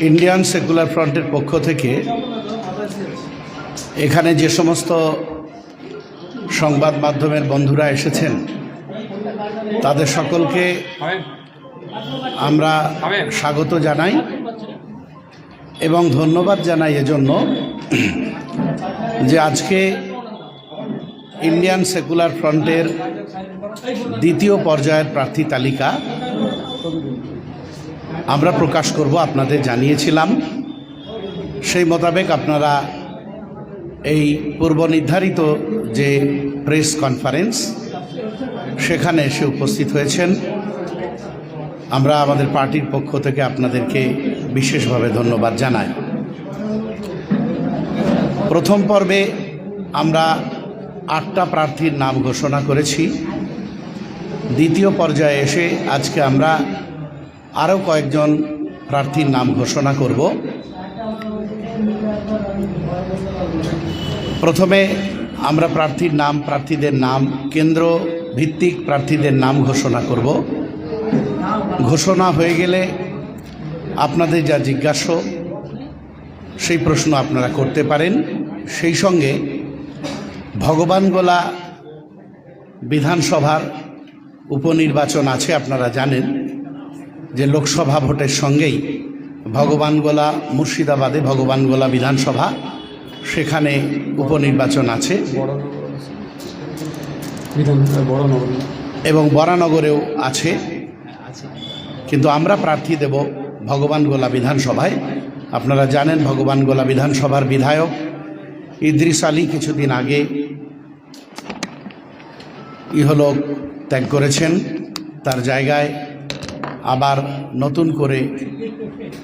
Indian secular ফ্রন্টের পক্ষ থেকে এখানে যে সমস্ত সংবাদ মাধ্যমের বন্ধুরা এসেছেন, তাদের সকলকে আমরা স্বাগত জানাই এবং ধন্যবাদ জানাই এজন্য যে আজকে ইন্ডিয়ান সেকুলার ফ্রন্টের দ্বিতীয় পর্যায়ের প্রার্থী তালিকা আমরা প্রকাশ করব, আপনাদের জানিয়েছিলাম। সেই মোতাবেক আপনারা এই পূর্ব নির্ধারিত যে প্রেস কনফারেন্স, সেখানে এসে উপস্থিত হয়েছেন। আমরা আমাদের পার্টির পক্ষ থেকে আপনাদেরকে বিশেষভাবে ধন্যবাদ জানাই। প্রথম পর্বে আমরা আটটা প্রার্থীর নাম ঘোষণা করেছি। দ্বিতীয় পর্যায়ে এসে আজকে আমরা আরও কয়েকজন প্রার্থীর নাম ঘোষণা করব। প্রথমে আমরা প্রার্থীর নাম, প্রার্থীদের নাম, কেন্দ্র ভিত্তিক প্রার্থীদের নাম ঘোষণা করব। ঘোষণা হয়ে গেলে আপনাদের যা জিজ্ঞাস্য সেই প্রশ্ন আপনারা করতে পারেন। সেই সঙ্গে ভগবানগোলা বিধানসভার উপনির্বাচন আছে, আপনারা জানেন। যে লোকসভা ভোটের সঙ্গেই ভগবানগোলা মুর্শিদাবাদে ভগবানগোলা বিধানসভা, সেখানে উপনির্বাচন আছে। এবং বরানগরেও আছে। কিন্তু আমরা প্রার্থী দেব ভগবানগোলা বিধানসভায়। আপনারা জানেন ভগবানগোলা বিধানসভার বিধায়ক ইদ্রিস আলী কিছুদিন আগে ইহলোক ত্যাগ করেছেন। তার জায়গায় আবার নতুন করে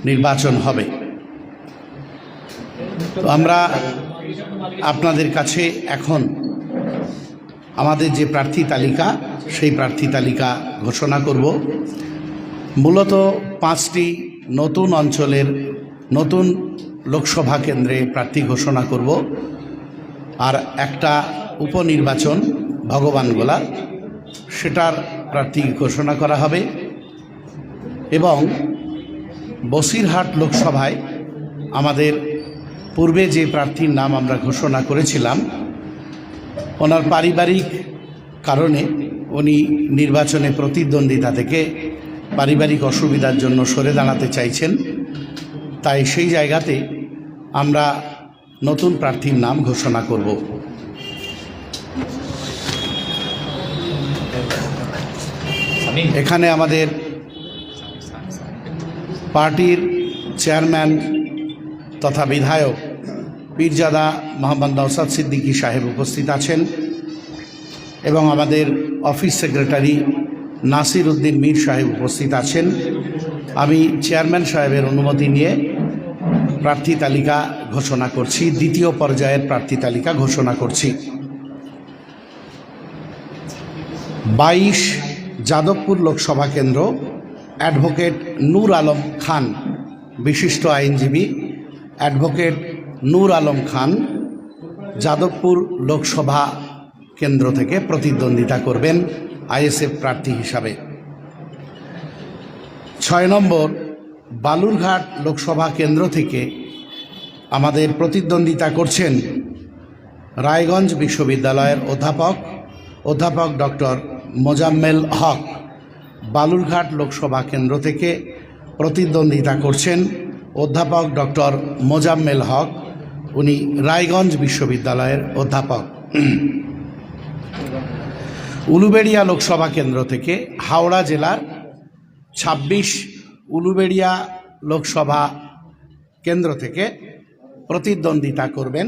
নির্বাচন হবে। তো আমরা আপনাদের কাছে এখন আমাদের যে প্রার্থী তালিকা, সেই প্রার্থী তালিকা ঘোষণা করব। মূলত পাঁচটি নতুন অঞ্চলের নতুন লোকসভা কেন্দ্রে প্রার্থী ঘোষণা করব। আর একটা উপনির্বাচন ভগবানগোলা, সেটার প্রার্থী ঘোষণা করা হবে। এবং বসিরহাট লোকসভায় আমাদের পূর্বে যে প্রার্থীর নাম আমরা ঘোষণা করেছিলাম ওনার পারিবারিক কারণে উনি নির্বাচনে প্রতিদ্বন্দ্বিতা থেকে পারিবারিক অসুবিধার জন্য সরে দাঁড়াতে চাইছেন। তাই সেই জায়গাতে আমরা নতুন প্রার্থীর নাম ঘোষণা করব। এখানে আমাদের পার্টির চেয়ারম্যান তথা বিধায়ক পীরজাদা মোহাম্মদ নওসাদ সিদ্দিকী সাহেব উপস্থিত আছেন এবং আমাদের অফিস সেক্রেটারি নাসির উদ্দিন মীর সাহেব উপস্থিত আছেন। আমি চেয়ারম্যান সাহেবের অনুমতি নিয়ে প্রার্থী তালিকা ঘোষণা করছি, দ্বিতীয় পর্যায়ের প্রার্থী তালিকা ঘোষণা করছি। বাইশ যাদবপুর লোকসভা কেন্দ্র অ্যাডভোকেট নূর আলম খান, বিশিষ্ট আইনজীবী। অ্যাডভোকেট নূর আলম খান যাদবপুর লোকসভা কেন্দ্র থেকে প্রতিদ্বন্দ্বিতা করবেন আইএসএফ প্রার্থী হিসাবে। ছয় নম্বর, বালুরঘাট লোকসভা কেন্দ্র থেকে আমাদের প্রতিদ্বন্দ্বিতা করছেন রায়গঞ্জ বিশ্ববিদ্যালয়ের অধ্যাপক অধ্যাপক ডক্টর মোজাম্মেল হক। বালুরঘাট লোকসভা কেন্দ্র থেকে প্রতিদ্বন্দ্বিতা করছেন অধ্যাপক ডক্টর মোজাম্মেল হক। উনি রায়গঞ্জ বিশ্ববিদ্যালয়ের অধ্যাপক। উলুবেড়িয়া লোকসভা কেন্দ্র থেকে হাওড়া জেলার ছাব্বিশ উলুবেড়িয়া লোকসভা কেন্দ্র থেকে প্রতিদ্বন্দ্বিতা করবেন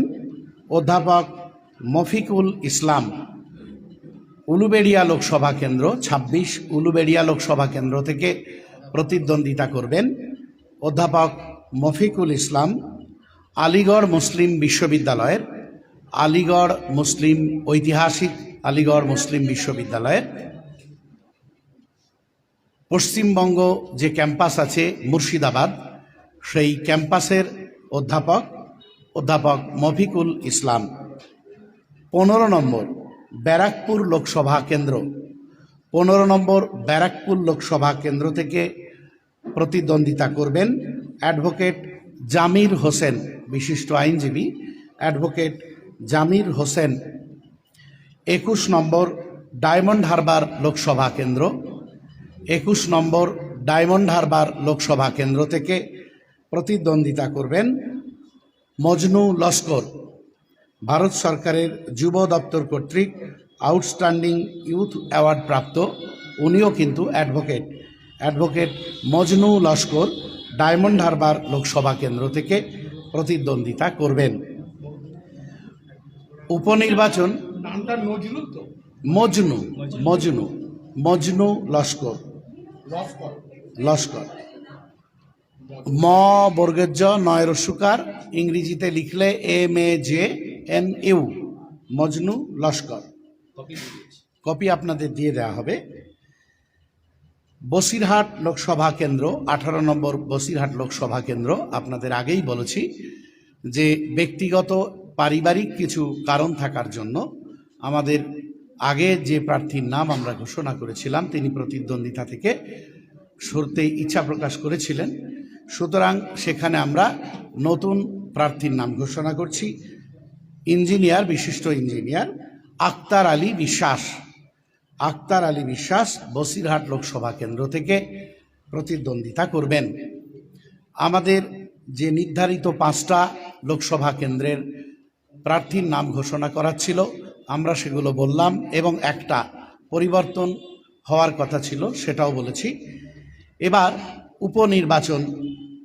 অধ্যাপক মফিকুল ইসলাম। উলুবেড়িয়া লোকসভা কেন্দ্র ২৬ উলুবেড়িয়া লোকসভা কেন্দ্র থেকে প্রতিদ্বন্দ্বিতা করবেন অধ্যাপক মফিকুল ইসলাম, আলিগড় মুসলিম বিশ্ববিদ্যালয়ের, আলিগড় মুসলিম ঐতিহাসিক আলিগড় মুসলিম বিশ্ববিদ্যালয়ের। পশ্চিমবঙ্গ যে ক্যাম্পাস আছে মুর্শিদাবাদ, সেই ক্যাম্পাসের অধ্যাপক অধ্যাপক মফিকুল ইসলাম। পনেরো নম্বর ব্যারাকপুর লোকসভা কেন্দ্র। পনেরো নম্বর ব্যারাকপুর লোকসভা কেন্দ্র থেকে প্রতিদ্বন্দ্বিতা করবেন অ্যাডভোকেট জামির হোসেন, বিশিষ্ট আইনজীবী। অ্যাডভোকেট জামির হোসেন, একুশ নম্বর ডায়মন্ড হারবার লোকসভা কেন্দ্র। একুশ নম্বর ডায়মন্ড হারবার লোকসভা কেন্দ্র থেকে প্রতিদ্বন্দ্বিতা করবেন মজনু লস্কর। ভারত সরকারের যুব দপ্তর কর্তৃক আউটস্ট্যান্ডিং ইউথ অ্যাওয়ার্ড প্রাপ্ত উনিও কিন্তু অ্যাডভোকেট। অ্যাডভোকেট মজনু লস্কর ডায়মন্ড হারবার লোকসভা কেন্দ্র থেকে প্রতিদ্বন্দ্বিতা করবেন। উপনির্বাচন মজনু মজনু মজনু। লস্কর। লস্কর। ম বর্গের জ নয় রস্যুকার ইংরেজিতে লিখলে M A J N U Majnu Laskar. Copy আপনাদের দিয়ে দেওয়া হবে। বসিরহাট লোকসভা কেন্দ্র, আঠারো নম্বর বসিরহাট লোকসভা কেন্দ্র, আপনাদের আগেই বলেছি যে ব্যক্তিগত, পারিবারিক কিছু কারণ থাকার জন্য আমাদের আগে যে প্রার্থীর নাম আমরা ঘোষণা করেছিলাম, তিনি প্রতিদ্বন্দ্বিতা থেকে সরতে ইচ্ছা প্রকাশ করেছিলেন। সুতরাং সেখানে আমরা নতুন প্রার্থীর নাম ঘোষণা করছি। ইঞ্জিনিয়ার, বিশিষ্ট ইঞ্জিনিয়ার আক্তার আলী বিশ্বাস। আক্তার আলী বিশ্বাস বসিরহাট লোকসভা কেন্দ্র থেকে প্রতিদ্বন্দ্বিতা করবেন। আমাদের যে নির্ধারিত পাঁচটা লোকসভা কেন্দ্রের প্রার্থীর নাম ঘোষণা করা ছিল, আমরা সেগুলো বললাম এবং একটা পরিবর্তন হওয়ার কথা ছিল, সেটাও বলেছি। এবার উপনির্বাচন,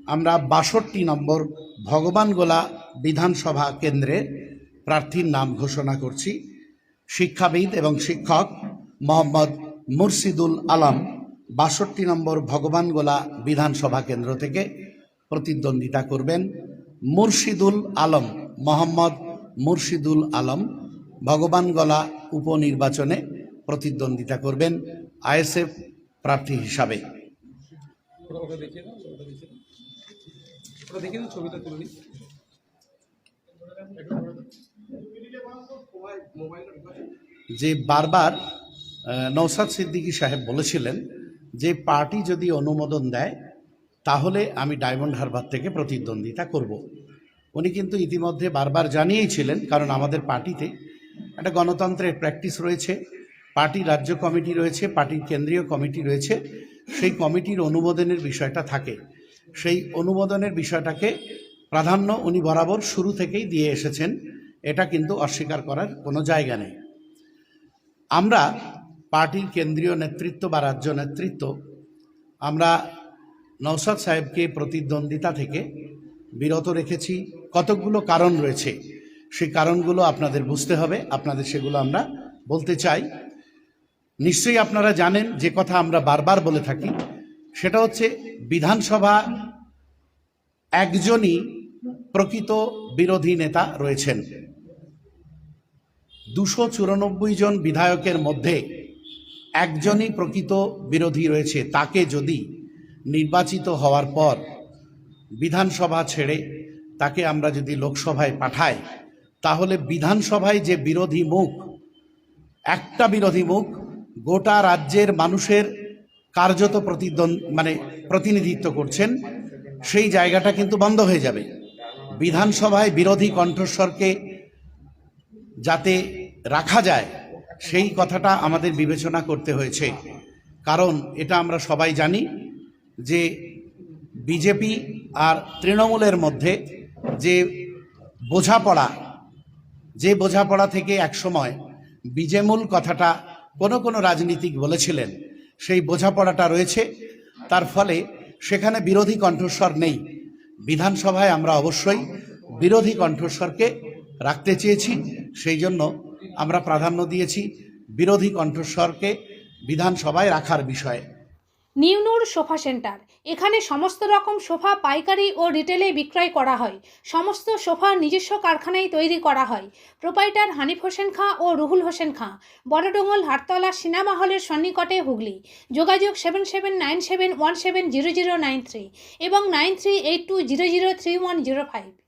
আমরা বাষট্টি নম্বর ভগবানগোলা বিধানসভা কেন্দ্রে প্রার্থীর নাম ঘোষণা করছি। শিক্ষাবিদ এবং শিক্ষক মোহাম্মদ মুর্শিদুল আলম, বাষট্টি নম্বর ভগবানগোলা বিধানসভা কেন্দ্র থেকে প্রতিদ্বন্দ্বিতা করবেন মুর্শিদুল আলম, মোহাম্মদ মুর্শিদুল আলম। ভগবানগোলা উপনির্বাচনে প্রতিদ্বন্দ্বিতা করবেন আইএসএফ প্রার্থী হিসাবে। ছবিটা যে বারবার নৌসাদ সিদ্দিকী সাহেব বলেছিলেন যে পার্টি যদি অনুমোদন দেয়, তাহলে আমি ডায়মন্ড হারবার থেকে প্রতিদ্বন্দ্বিতা করব। উনি কিন্তু ইতিমধ্যে বারবার জানিয়েছিলেন, কারণ আমাদের পার্টিতে একটা গণতন্ত্রের প্র্যাকটিস রয়েছে, পার্টি রাজ্য কমিটি রয়েছে পার্টির কেন্দ্রীয় কমিটি রয়েছে, সেই কমিটির অনুমোদনের বিষয়টা থাকে সেই অনুমোদনের বিষয়টাকে প্রাধান্য উনি বরাবর শুরু থেকেই দিয়ে এসেছেন এটা কিন্তু অস্বীকার করার কোনো জায়গা নেই। আমরা পার্টির কেন্দ্রীয় নেতৃত্ব বা রাজ্য নেতৃত্ব, আমরা নৌসাদ সাহেবকে প্রতিদ্বন্দ্বিতা থেকে বিরত রেখেছি। কতকগুলো কারণ রয়েছে, সেই কারণগুলো আপনাদের বুঝতে হবে, আপনাদের সেগুলো আমরা বলতে চাই। নিশ্চয়ই আপনারা জানেন যে কথা আমরা বারবার বলে থাকি, সেটা হচ্ছে বিধানসভা একজনই প্রকৃত বিরোধী নেতা রয়েছেন। দুশো চুরানব্বই জন বিধায়কের মধ্যে একজনই প্রকৃত বিরোধী রয়েছে। তাকে যদি নির্বাচিত হওয়ার পর বিধানসভা ছেড়ে তাকে আমরা যদি লোকসভায় পাঠাই, তাহলে বিধানসভায় যে বিরোধী মুখ, একটা বিরোধী মুখ গোটা রাজ্যের মানুষের কার্যত প্রতিদ্বন্দ মানে প্রতিনিধিত্ব করছেন, সেই জায়গাটা কিন্তু বন্ধ হয়ে যাবে। বিধানসভায় বিরোধী কণ্ঠস্বরকে যাতে রাখা যায়, সেই কথাটা আমাদের বিবেচনা করতে হয়েছে। কারণ এটা আমরা সবাই জানি যে বিজেপি আর তৃণমূলের মধ্যে যে বোঝাপড়া যে বোঝাপড়া থেকে একসময় বিজেমূল কথাটা কোনো কোনো রাজনীতিক বলেছিলেন, সেই বোঝাপড়াটা রয়েছে। তার ফলে সেখানে বিরোধী কণ্ঠস্বর নেই। বিধানসভায় আমরা অবশ্যই বিরোধী কণ্ঠস্বরকে রাখতে চেয়েছি, সেই জন্য আমরা প্রাধান্য দিয়েছি বিরোধী কণ্ঠস্বরকে বিধানসভায় রাখার বিষয়ে। New Noor sofa centre. এখানে সমস্ত রকম সোফা পাইকারি ও রিটেলে বিক্রয় করা হয়। সমস্ত সোফা নিজস্ব কারখানায় তৈরি করা হয়। প্রোপাইটার হানিফ হোসেন খাঁ ও রুহুল হোসেন খাঁ। বড়ডোঙ্গল হাটতলা সিনেমা হলের সন্নিকটে হুগলি। যোগাযোগ seven seven nine seven one seven zero zero nine three এবং nine three eight two zero zero three one zero five.